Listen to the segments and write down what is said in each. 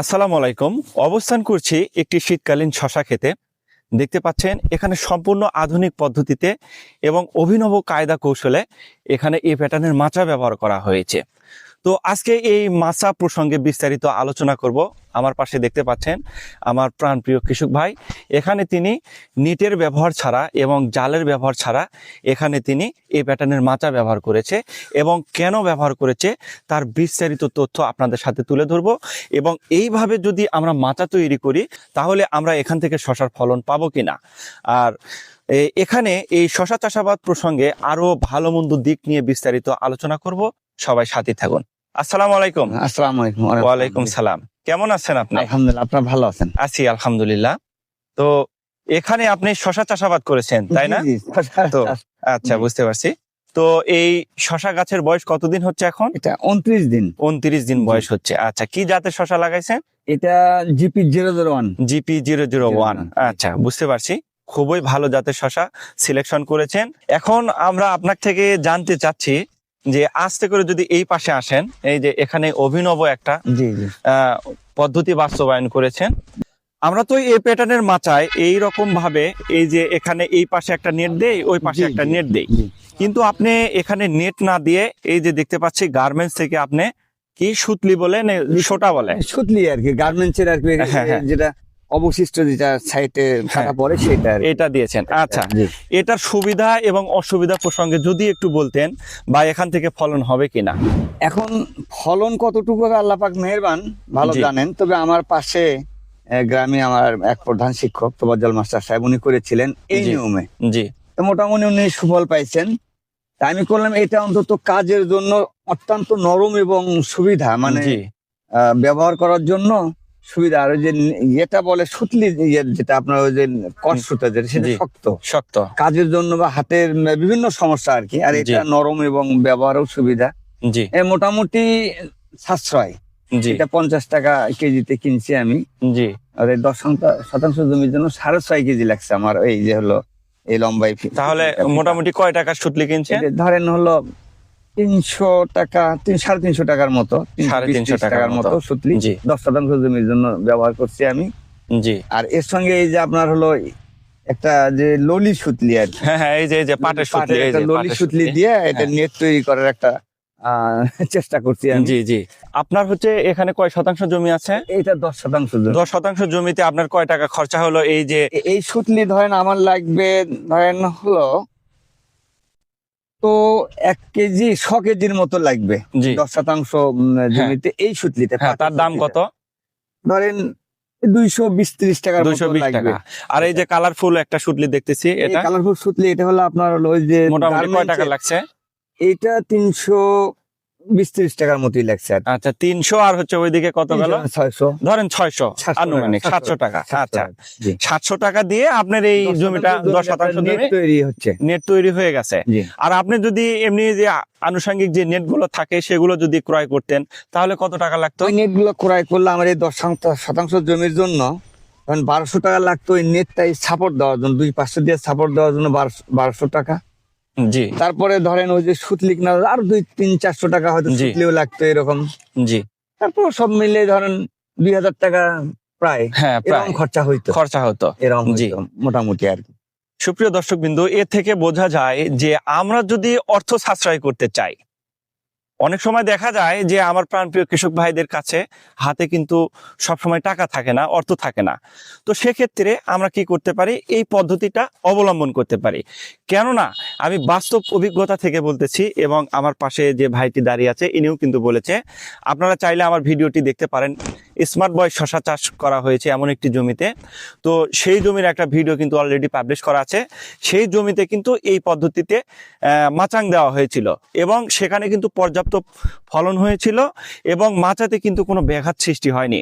আসসালামু আলাইকুম। অবস্থান করছি একটি শীতকালীন শশা খেতে। দেখতে পাচ্ছেন, এখানে সম্পূর্ণ আধুনিক পদ্ধতিতে এবং অভিনব কায়দা কৌশলে এখানে এই প্যাটার্নের মাচা ব্যবহার করা হয়েছে। তো আজকে এই মাচা প্রসঙ্গে বিস্তারিত আলোচনা করব। আমার পাশে দেখতে পাচ্ছেন আমার প্রাণপ্রিয় কৃষক ভাই। এখানে তিনি নেটের ব্যবহার ছাড়া এবং জালের ব্যবহার ছাড়া এখানে তিনি এই প্যাটার্নের মাচা ব্যবহার করেছে এবং কেন ব্যবহার করেছে তার বিস্তারিত তথ্য আপনাদের সাথে তুলে ধরবো এবং এইভাবে যদি আমরা মাচা তৈরি করি, তাহলে আমরা এখান থেকে শশার ফলন পাবো কিনা? আর এখানে এই শশা চাষাবাদ প্রসঙ্গে আরও ভালো মন্দ দিক নিয়ে বিস্তারিত আলোচনা করব। সবাই সাথে থাকুন। আসসালামু আলাইকুম। আসসালামু আলাইকুম ওয়ালাইকুম সালাম। কেমন আছেন আপনি? আলহামদুলিল্লাহ আপনারা ভালো আছেন? আছি আলহামদুলিল্লাহ। তো এখানে আপনি শশা চাষাবাদ করেছেন তাই না? তো আচ্ছা বুঝতে পারছি। তো এই শশা গাছের বয়স কতদিন হচ্ছে এখন? এটা উনত্রিশ দিন। উনত্রিশ দিন বয়স হচ্ছে। আচ্ছা কি জাতের শশা লাগাইছেন? এটা GP zero zero one. GP zero zero one. আচ্ছা বুঝতে পারছি। খুবই ভালো জাতের শশা সিলেকশন করেছেন। এখন আমরা আপনার থেকে জানতে চাচ্ছি যে আস্তে করে যদি এই পাশে আসেন এই যে এখানে অভিনব একটা পদ্ধতি বাস্তবায়ন করেছেন। আমরা তো এই প্যাটার্নের মাচায় এই রকম ভাবে এই যে এখানে এই পাশে একটা নেট দেই ওই পাশে একটা নেট দেই। কিন্তু আপনি এখানে নেট না দিয়ে এই যে দেখতে পাচ্ছি গার্মেন্টস থেকে আপনি কি সুতলি বলে সোটা বলে সুতলি আর কি গার্মেন্টস এর আর কি হ্যাঁ, হ্যাঁ। যেটা অবশিষ্ট যেটা সাইটে থাকা পরে সেটা এটা দিয়েছেন। আচ্ছা। জি। এটার সুবিধা এবং অসুবিধা প্রসঙ্গে যদি একটু বলতেন বা এখান থেকে ফলন হবে কিনা। এখন ফলন কতটুকু হবে আল্লাহ পাক মেহেরবান ভালো জানেন। তবে আমার পাশে গ্রামে আমার এক প্রধান শিক্ষক তোবাজ্জল মাস্টার সাহেব উনি করেছিলেন এই নিয়মে। জি। তো মোটামুটি উনি সুফল পাইছেন। তা আমি করলাম এটা অন্তত কাজের জন্য অত্যন্ত নরম এবং সুবিধা মানে ব্যবহার করার জন্য সুবিধা আর ওই যে ইয়েটা বলে সুতলি ইয়ে যেটা আপনার ওই যে কট সুতা যেটা সেটা শক্ত। শক্ত। কাজের জন্য বা হাতের বিভিন্ন সমস্যা আর কি আর এটা নরম এবং ব্যবহারও সুবিধা। জি। মোটামুটি সাশ্রয়। জি। এটা পঞ্চাশ টাকা কেজিতে কিনছি আমি। জি। আর এই দশ শতাংশ জমির জন্য সাড়ে ছয় কেজি লাগছে আমার এই যে হলো এই লম্বাই তাহলে মোটামুটি কয় টাকা সুতলি কিনছে ধরেন হলো তিনশো টাকা তিন সাড়ে তিনশো টাকার মতো সাড়ে তিনশো টাকার মতো। সুতলি জি। দশ শতাংশ জমির জন্য ব্যবহার করছি আমি। জি। আর এর সঙ্গে এই যে আপনার হলো একটা যে ললি সুতলি আর হ্যাঁ হ্যাঁ এই যে যে পাটের সুতলি এই যে ললি সুতলি দিয়ে এটা হ্যাঁ। নেট তৈরি করার একটা আহ, চেষ্টা করছি জি জি। আপনার হচ্ছে এখানে কয় শতাংশ জমি আছে? এইটা দশ শতাংশ দশ শতাংশ জমিতে আপনার কয় টাকা খরচা হলো? এই যে এই সুতলি ধরেন আমার লাগবে ধরেন হলো তো এক কেজি ছ কেজির মতো লাগবে। দশ শতাংশ জমিতে এই সুতলিতে হ্যাঁ তার দাম কত? ধরেন দুইশো বিশ ত্রিশ টাকার দুইশো বিশ টাকা। আর এই যে কালারফুল একটা সুতলি দেখতেছি এটা? কালারফুল সুতলি এটা হলো আপনার ওই যে মোটামুটি কয় টাকা লাগছে? এটা তিনশো বিশ ত্রিশ টাকার মতোই লাগছে আর আচ্ছা তিনশো আর হচ্ছে ওইদিকে কত গেল? ছয়শো। ধরেন ছয়শো আনুমানিক সাতশো টাকা। আচ্ছা সাতশো টাকা দিয়ে আপনার এই জমিটা দশ শতাংশ তৈরি হচ্ছে। নেট তৈরি হয়ে গেছে। আর আপনি যদি এমনি যে আনুষঙ্গিক যে নেটগুলো থাকে সেগুলো যদি ক্রয় করতেন তাহলে কত টাকা লাগতো? ওই নেটগুলো ক্রয় করলে আমার এই দশ শতাংশ- জমির জন্য তখন বারোশো টাকা লাগতো ওই নেটটাই সাপোর্ট দেওয়ার জন্য দুই পাঁচশো দিয়ে সাপোর্ট দেওয়ার জন্য বারোশো টাকা। জি। তারপরে ধরেন ওই যে সুতলিক না আর দুই তিন চারশো টাকা হয়তো। সুতলিও লাগতো এরকম। জি। তারপর সব মিলে ধরেন দুই হাজার টাকা প্রায় হ্যাঁ প্রায়। খরচা হইতো। খরচা হতো। এরকম জি। মোটামুটি আর কি। সুপ্রিয় দর্শক বিন্দু এ থেকে বোঝা যায় যে আমরা যদি অর্থ সাশ্রয় করতে চাই অনেক সময় দেখা যায় যে আমার প্রাণপ্রিয় কৃষক ভাইদের কাছে হাতে কিন্তু সবসময় টাকা থাকে না, অর্থ থাকে না। তো সেক্ষেত্রে আমরা কি করতে পারি? এই পদ্ধতিটা অবলম্বন করতে পারি। কেননা, আমি বাস্তব অভিজ্ঞতা থেকে বলতেছি এবং আমার পাশে যে ভাইটি দাঁড়িয়ে আছে, ইনিও কিন্তু বলেছে। আপনারা চাইলে আমার ভিডিওটি দেখতে পারেন। স্মার্ট বয় শশা চাষ করা হয়েছে এমন একটি জমিতে। তো সেই জমির একটা ভিডিও কিন্তু অলরেডি পাবলিশ করা আছে। সেই জমিতে কিন্তু এই পদ্ধতিতে মাচাং দেওয়া হয়েছিল এবং সেখানে কিন্তু পর্যাপ্ত ফলন হয়েছিল এবং মাচাতে কিন্তু কোনো ব্যাঘাত সৃষ্টি হয়নি।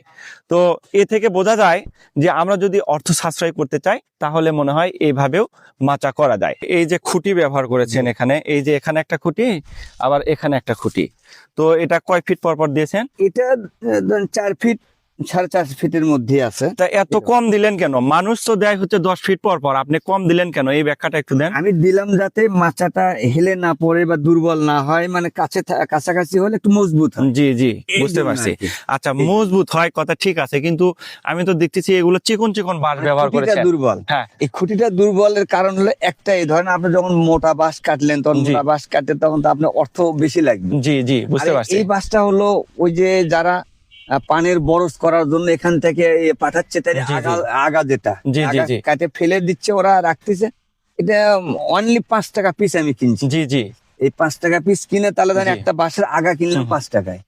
তো এ থেকে বোঝা যায় যে আমরা যদি অর্থ সাশ্রয় করতে চাই, তাহলে মনে হয় এইভাবেও মাচা করা যায়। এই যে খুঁটি ব্যবহার করেছেন এখানে, এই যে এখানে একটা খুঁটি, আবার এখানে একটা খুঁটি। তো এটা কয় ফিট পর পর দিয়েছেন? এটা চার ফিট সাড়ে চার ফিটের মধ্যে আছে। তা এত কম দিলেন কেন? মানুষ তো দেয় হচ্ছে দশ ফিট পর পর। আপনি কম দিলেন কেন? এই ব্যাখ্যাটা একটু দেন। আমি দিলাম যাতে মাচাটা হেলে না পড়ে বা দুর্বল না হয় মানে কাছে কাছাকাছি হলে একটু মজবুত হয়। জি জি বুঝতে পারছি। আচ্ছা মজবুত হয় কথা ঠিক আছে কিন্তু আমি তো দেখতেছি এগুলো চিকন চিকন বাঁশ ব্যবহার খুঁটিটা করেছেন। দুর্বল। হ্যাঁ। এই খুঁটিটা দুর্বলের কারণ হলো একটাই ধরেন আপনি যখন মোটা বাঁশ কাটলেন তখন জি। মোটা বাঁশ কাটতে তখন তো আপনার অর্থ বেশি লাগবে। জি জি বুঝতে আর পারছি। এই বাসটা হলো ওই যে যারা পানের বরস করার জন্য এখান থেকে পাঠাচ্ছে তাই। আগা আগা যেটা। কাটে ফেলে দিচ্ছে ওরা রাখতেছে। এটা অনলি পাঁচ টাকা পিস আমি কিনছি। জি জি। এই পাঁচ টাকা পিস কিনে তাহলে ধরেন একটা বাঁশের আগা কিনলাম পাঁচ টাকায়।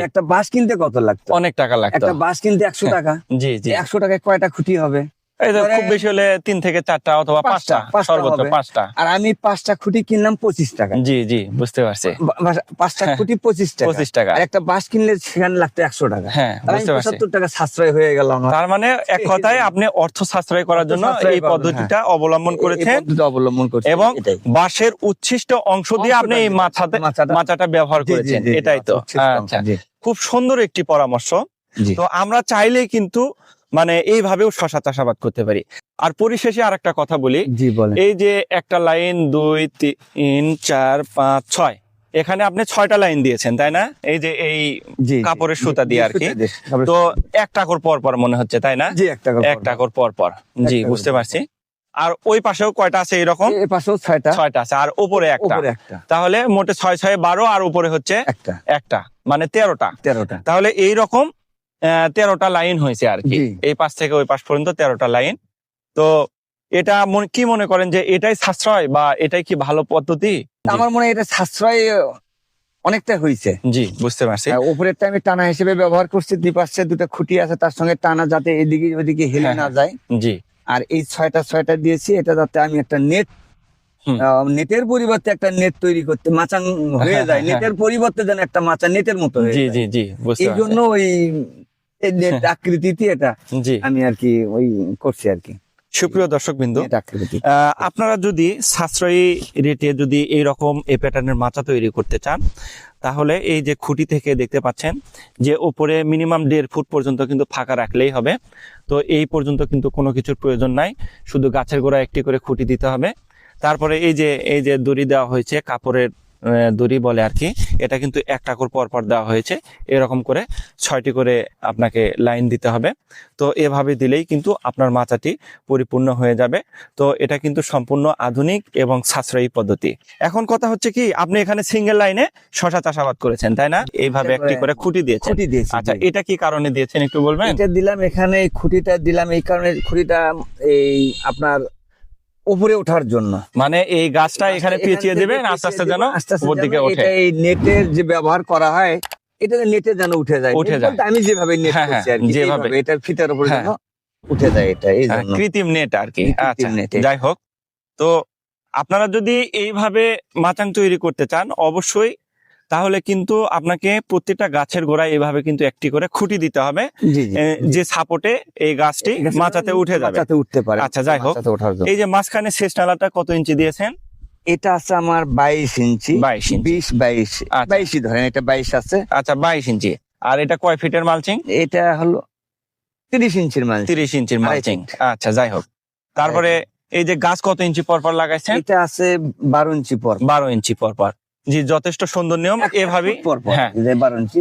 একটা বাঁশ কিনতে কত লাগতো? অনেক টাকা লাগতো। একটা বাঁশ কিনতে একশো হ্যাঁ, টাকা। জি জি। একশো টাকায় কয়টা খুঁটি হবে? এই তো খুব বেশি হলে তিন থেকে চারটা অথবা পাঁচটা, সর্বোচ্চ পাঁচটা। আর আমি পাঁচটা খুঁটি কিনলাম পঁচিশ টাকা জি জি বুঝতে পারছি। পাঁচটা খুঁটি পঁচিশ টাকা। পঁচিশ টাকা। আর একটা বাঁশ কিনলে সেখানে লাগতো একশো টাকা। হ্যাঁ বুঝতে পারছি। পঁচাত্তর টাকা সাশ্রয় হয়ে গেল আমার। তার মানে এক কথায় আপনি অর্থ সাশ্রয় করার জন্য এই পদ্ধতিটা অবলম্বন করেছেন অবলম্বন করছি এবং বাঁশের উচ্ছিষ্ট অংশ দিয়ে আপনি এই মাথাতে মাচাটা ব্যবহার করেছেন এটাই তো। আচ্ছা। খুব সুন্দর একটি পরামর্শ। তো আমরা চাইলেই কিন্তু মানে এইভাবেও শশা চাষাবাদ করতে পারি। আর পরিশেষে আর একটা কথা বলি। এই যে একটা লাইন দুই তিন চার পাঁচ ছয়। এখানে আপনি ছয়টা লাইন দিয়েছেন তাই না? এই যে এই কাপড়ের সুতা দিয়ে আর কি। তো এক টাকর পর পর মনে হচ্ছে তাই না? এক টাকর পর পর। জি বুঝতে পারছি। আর ওই পাশেও কয়টা আছে এরকম এই পাশেও ছয়টা। ছয়টা আছে আর উপরে একটা। তাহলে মোটে ছয় ছয় বারো আর উপরে হচ্ছে একটা। একটা। মানে তেরোটা। তেরোটা। তাহলে এই রকম আহ, তেরোটা লাইন হয়েছে আর কি। এই পাশ থেকে ওই পাশ পর্যন্ত তেরোটা লাইন। তো এটা কি মনে করেন যে এটাই সাশ্রয় বা এটাই কি ভালো পদ্ধতি? আমার মনে হয় এটা সাশ্রয় অনেকটা হয়েছে জি বুঝতে পারছি। হ্যাঁ, উপরেরটা আমি টানা হিসেবে ব্যবহার করছি দুই পাশে দুটো খুঁটি আছে তার সঙ্গে টানা যাতে এদিকে ওদিকে হেলে হ্যাঁ, না হ্যাঁ। যায় জি। আর এই ছয়টা ছয়টা দিয়েছি এটা যাতে আমি একটা নেট। নেটের পরিবর্তে একটা নেট তৈরি করতে মাচাং হয়ে হ্যাঁ, যায়। হ্যাঁ, নেটের পরিবর্তে যেন একটা মাচা নেটের মতো হয়ে জি জি জি এই জন্য ওই আকৃতিতে এটা জি। আমি আর কি ওই করছি আর কি। সুপ্রিয় দর্শক বিন্দু আপনারা যদি সাশ্রয়ী রেটে যদি এই রকম এ প্যাটার্নের মাচা তৈরি করতে চান তাহলে এই যে খুঁটি থেকে দেখতে পাচ্ছেন যে ওপরে মিনিমাম দেড় ফুট পর্যন্ত কিন্তু ফাঁকা রাখলেই হবে। তো এই পর্যন্ত কিন্তু কোনো কিছুর প্রয়োজন নাই শুধু গাছের গোড়া একটি করে খুঁটি দিতে হবে। তারপরে এই যে এই যে দড়ি দেওয়া হয়েছে কাপড়ের দড়ি বলে আর কি। এটা কিন্তু এক টাকর পর পর দেওয়া হয়েছে। এরকম করে ছয়টি করে আপনাকে লাইন দিতে হবে। তো এভাবে দিলেই কিন্তু আপনার মাচাটি পরিপূর্ণ হয়ে যাবে। তো এটা কিন্তু সম্পূর্ণ আধুনিক এবং সাশ্রয়ী পদ্ধতি। এখন কথা হচ্ছে কি আপনি এখানে সিঙ্গেল লাইনে শশা চাষাবাদ করেছেন তাই না? এইভাবে একটি করে খুঁটি দিয়েছেন। খুঁটি দিয়েছি আচ্ছা এটা কি কারণে দিয়েছেন একটু বলবেন? এটা দিলাম এখানে খুঁটিটা দিলাম এই কারণে খুঁটিটা এই আপনার উপরে ওঠার জন্য। মানে এই গাছটা এখানে পেঁচিয়ে দেবেন আস্তে আস্তে যেন উপর দিকে ওঠে। এই নেটের যে ব্যবহার করা হয় এটা নেটে যেন উঠে যায়। উঠে যায়। আমি যেভাবে নেট হ্যাঁ, করছি হ্যাঁ, আর যেভাবে। এটা এটার ফিতার উপরে হ্যাঁ। যেন উঠে যায় এটা এই জন্য। কৃত্রিম নেট আর কি। আচ্ছা যাই হোক। তো আপনারা যদি এইভাবে মাচাং তৈরি করতে চান অবশ্যই তাহলে কিন্তু আপনাকে প্রত্যেকটা গাছের গোড়ায় এভাবে কিন্তু একটি করে খুঁটি দিতে হবে। যে সাপোর্টে এই গাছটি মাচাতে উঠে যাবে। উঠতে পারে। আচ্ছা, যাই হোক। এই যে মাঝখানে শেষ নালাটা কত ইঞ্চি দিয়েছেন? এটা আছে আমার বাইশ ইঞ্চি। বাইশ ইঞ্চি। বিশ বাইশ। আচ্ছা। বাইশই ধরেন এটা বাইশ আছে। আচ্ছা বাইশ ইঞ্চি। আর এটা কয় ফিটের মালচিং? এটা হলো তিরিশ ইঞ্চির মাল তিরিশ ইঞ্চির মালচিং। আচ্ছা যাই হোক। তারপরে এই যে গাছ কত ইঞ্চি পর পর লাগাইছেন? এটা আছে বারো ইঞ্চি পর বারো ইঞ্চি পর পর জি যথেষ্ট সুন্দর নিয়ম। এভাবেই হ্যাঁ।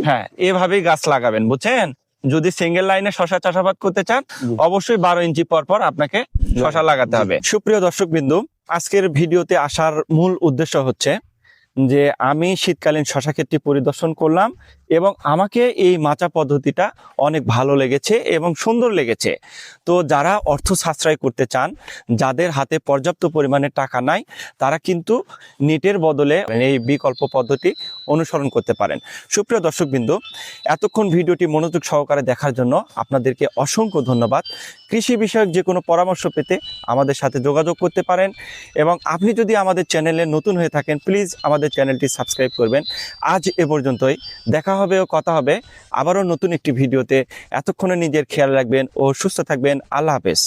হ্যাঁ এভাবেই গাছ লাগাবেন বুঝছেন? যদি সিঙ্গেল লাইনে শশা চাষাবাদ করতে চান অবশ্যই বারো ইঞ্চি পর পর আপনাকে শশা লাগাতে হবে। সুপ্রিয় দর্শক বিন্দু আজকের ভিডিওতে আসার মূল উদ্দেশ্য হচ্ছে যে আমি শীতকালীন শশা ক্ষেত্রে পরিদর্শন করলাম। এবং আমাকে এই মাচা পদ্ধতিটা অনেক ভালো লেগেছে এবং সুন্দর লেগেছে। তো যারা অর্থ সাশ্রয় করতে চান, যাদের হাতে পর্যাপ্ত পরিমাণে টাকা নাই, তারা কিন্তু নেটের বদলে এই বিকল্প পদ্ধতি অনুসরণ করতে পারেন। সুপ্রিয় দর্শকবৃন্দ, এতক্ষণ ভিডিওটি মনোযোগ সহকারে দেখার জন্য আপনাদেরকে অসংখ্য ধন্যবাদ। কৃষি বিষয়ক যে কোনো পরামর্শ পেতে আমাদের সাথে যোগাযোগ করতে পারেন এবং আপনি যদি আমাদের চ্যানেলে নতুন হয়ে থাকেন, প্লিজ আমাদের চ্যানেলটি সাবস্ক্রাইব করবেন। আজ এ পর্যন্তই। দেখা হবে ও কথা হবে। আবারও নতুন একটি ভিডিওতে এতক্ষণে নিজের খেয়াল রাখবেন ও সুস্থ থাকবেন। আল্লাহ হাফেজ।